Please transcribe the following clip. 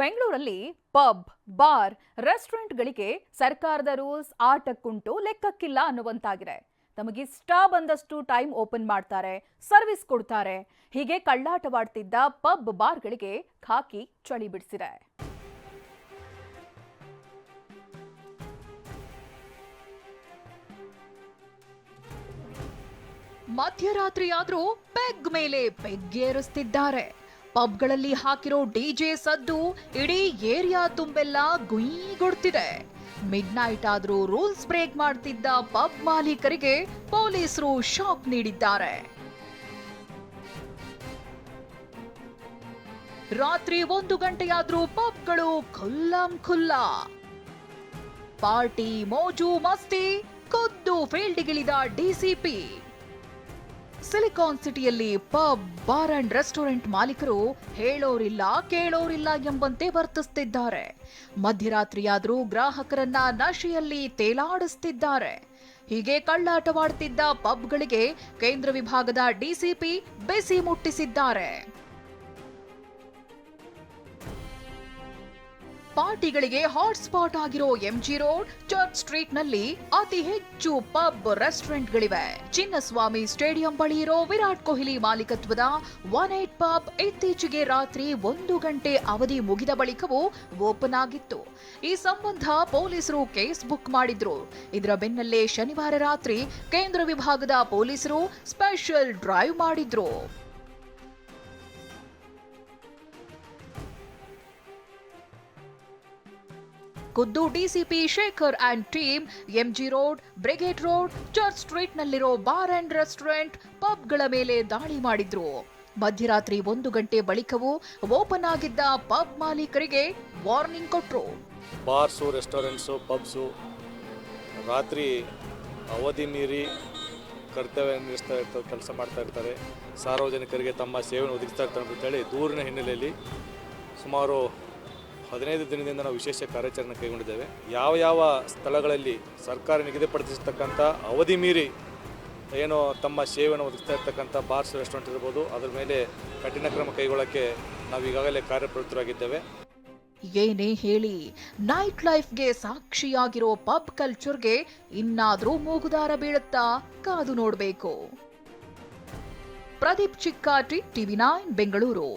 ಬೆಂಗಳೂರಲ್ಲಿ pub, bar, ರೆಸ್ಟೋರೆಂಟ್ಗಳಿಗೆ ಸರ್ಕಾರದ ರೂಲ್ಸ್ ಆಟಕ್ಕುಂಟು ಲೆಕ್ಕಕ್ಕಿಲ್ಲ ಅನ್ನುವಂತಾಗಿದೆ. ತಮಗಿಷ್ಟ ಬಂದಷ್ಟು ಟೈಮ್ ಓಪನ್ ಮಾಡ್ತಾರೆ, ಸರ್ವಿಸ್ ಕೊಡ್ತಾರೆ. ಹೀಗೆ ಕಳ್ಳಾಟವಾಡ್ತಿದ್ದ ಪಬ್ ಬಾರ್ಗಳಿಗೆ ಖಾಕಿ ಚಳಿ ಬಿಡಿಸಿದೆ. ಮಧ್ಯರಾತ್ರಿಯಾದರೂ ಪೆಗ್ ಮೇಲೆ ಪೆಗ್ಗೇರಿಸ್ತಿದ್ದಾರೆ ಪಬ್ಗಳಲ್ಲಿ ಹಾಕಿರೋ ಡಿಜೆ ಸದ್ದು ಇಡೀ ಏರಿಯಾ ತುಂಬೆಲ್ಲ ಗುಯ್ಗೊಡ್ತಿದೆ. ಮಿಡ್ ನೈಟ್ ಆದರೂ ರೂಲ್ಸ್ ಬ್ರೇಕ್ ಮಾಡ್ತಿದ್ದ ಪಬ್ ಮಾಲೀಕರಿಗೆ ಪೊಲೀಸರು ಶಾಕ್ ನೀಡಿದ್ದಾರೆ. ರಾತ್ರಿ ಒಂದು ಗಂಟೆಯಾದ್ರೂ ಪಬ್ಗಳು ಖುಲ್ಲಂ ಖುಲ್ಲಾ. ಪಾರ್ಟಿ ಮೋಜು ಮಸ್ತಿ, ಖುದ್ದು ಫೀಲ್ಡ್ಗಿಳಿದ ಡಿಸಿಪಿ ಸಿಲಿಕಾನ್ ಸಿಟಿಯಲ್ಲಿ ಪಬ್, ಬಾರ್ ಅಂಡ್ ರೆಸ್ಟೋರೆಂಟ್ ಮಾಲೀಕರು ಹೇಳೋರಿಲ್ಲ, ಕೇಳೋರಿಲ್ಲ ಎಂಬಂತೆ ವರ್ತಿಸ್ತಿದ್ದಾರೆ. ಮಧ್ಯರಾತ್ರಿಯಾದರೂ ಗ್ರಾಹಕರನ್ನ ನಶೆಯಲ್ಲಿ ತೇಲಾಡಿಸ್ತಿದ್ದಾರೆ. ಹೀಗೆ ಕಳ್ಳಾಟವಾಡ್ತಿದ್ದ ಪಬ್ಗಳಿಗೆ ಕೇಂದ್ರ ವಿಭಾಗದ ಡಿಸಿಪಿ ಬೆಸಿ ಮುಟ್ಟಿಸಿದ್ದಾರೆ. ಪಾರ್ಟಿಗಳಿಗೆ ಹಾಟ್ಸ್ಪಾಟ್ ಆಗಿರೋ ಎಂಜಿ ರೋಡ್, ಚರ್ಚ್ ಸ್ಟ್ರೀಟ್ನಲ್ಲಿ ಅತಿ ಹೆಚ್ಚು ಪಬ್ ರೆಸ್ಟೋರೆಂಟ್ಗಳಿವೆ. ಚಿನ್ನಸ್ವಾಮಿ ಸ್ಟೇಡಿಯಂ ಬಳಿ ಇರೋ ವಿರಾಟ್ ಕೊಹ್ಲಿ ಮಾಲೀಕತ್ವದ ಒನ್ ಏಟ್ ಪಬ್ ಇತ್ತೀಚೆಗೆ ರಾತ್ರಿ ಒಂದು ಗಂಟೆ ಅವಧಿ ಮುಗಿದ ಬಳಿಕವೂ ಓಪನ್ ಆಗಿತ್ತು. ಈ ಸಂಬಂಧ ಪೊಲೀಸರು ಕೇಸ್ ಬುಕ್ ಮಾಡಿದ್ರು. ಇದರ ಬೆನ್ನಲ್ಲೇ ಶನಿವಾರ ರಾತ್ರಿ ಕೇಂದ್ರ ವಿಭಾಗದ ಪೊಲೀಸರು ಸ್ಪೆಷಲ್ ಡ್ರೈವ್ ಮಾಡಿದ್ರು. ಖುದ್ದು DCP Shekhar and team, MG road, brigade road, church street ನಲ್ಲಿರೋ ಬಾರ್ ಅಂಡ್ ರೆಸ್ಟೋರೆಂಟ್ ಪಬ್ಗಳ ಮೇಲೆ ದಾಳಿ ಮಾಡಿದ್ರು. ಮಧ್ಯರಾತ್ರಿ ಒಂದು ಗಂಟೆ ಬಳಿಕವೂ ಓಪನ್ ಆಗಿದ್ದ ಪಬ್ ಮಾಲೀಕರಿಗೆ ವಾರ್ನಿಂಗ್ ಕೊಟ್ರು. ಬಾರ್ಸು, ರೆಸ್ಟೋರೆಂಟ್ಸು, ಪಬ್ಸು ರಾತ್ರಿ ಅವಧಿ ಮೀರಿ ಕರ್ತವ್ಯ ನಿರ್ವಹಿಸ್ತಾ ಇರ್ತಾರೆ ಕೆಲಸ ಮಾಡ್ತಾ ಇರ್ತಾರೆ. ಸಾರ್ವಜನಿಕರಿಗೆ ತಮ್ಮ ಸೇವೆಯನ್ನು ಒದಗಿಸ್ತಾ ಇರ್ತಾರೆ ಅಂತೇಳಿ ದೂರಿನ ಹಿನ್ನೆಲೆಯಲ್ಲಿ ಸುಮಾರು ಹದಿನೈದು ದಿನದಿಂದ ನಾವು ವಿಶೇಷ ಕಾರ್ಯಾಚರಣೆ ಕೈಗೊಂಡಿದ್ದೇವೆ. ಯಾವ ಯಾವ ಸ್ಥಳಗಳಲ್ಲಿ ಸರ್ಕಾರ ನಿಗದಿಪಡಿಸಿರ್ತಕ್ಕಂಥ ಅವಧಿ ಮೀರಿ ಏನು ತಮ್ಮ ಸೇವೆಯನ್ನು ಒದಗಿಸ್ತಾ ಇರ್ತಕ್ಕಂಥ ಬಾರ್ಸ್ ರೆಸ್ಟೋರೆಂಟ್ ಇರ್ಬೋದು, ಅದರ ಮೇಲೆ ಕಠಿಣ ಕ್ರಮ ಕೈಗೊಳ್ಳೋಕ್ಕೆ ನಾವು ಈಗಾಗಲೇ ಕಾರ್ಯಪ್ರವೃತ್ತರಾಗಿದ್ದೇವೆ. ಏನೇ ಹೇಳಿ ನೈಟ್ ಲೈಫ್ಗೆ ಸಾಕ್ಷಿಯಾಗಿರೋ ಪಬ್ ಕಲ್ಚರ್ಗೆ ಇನ್ನಾದರೂ ಮೂಗುದಾರ ಬೀಳುತ್ತಾ ಕಾದು ನೋಡಬೇಕು. Pradeep Chikkati, TV nine, Bengaluru.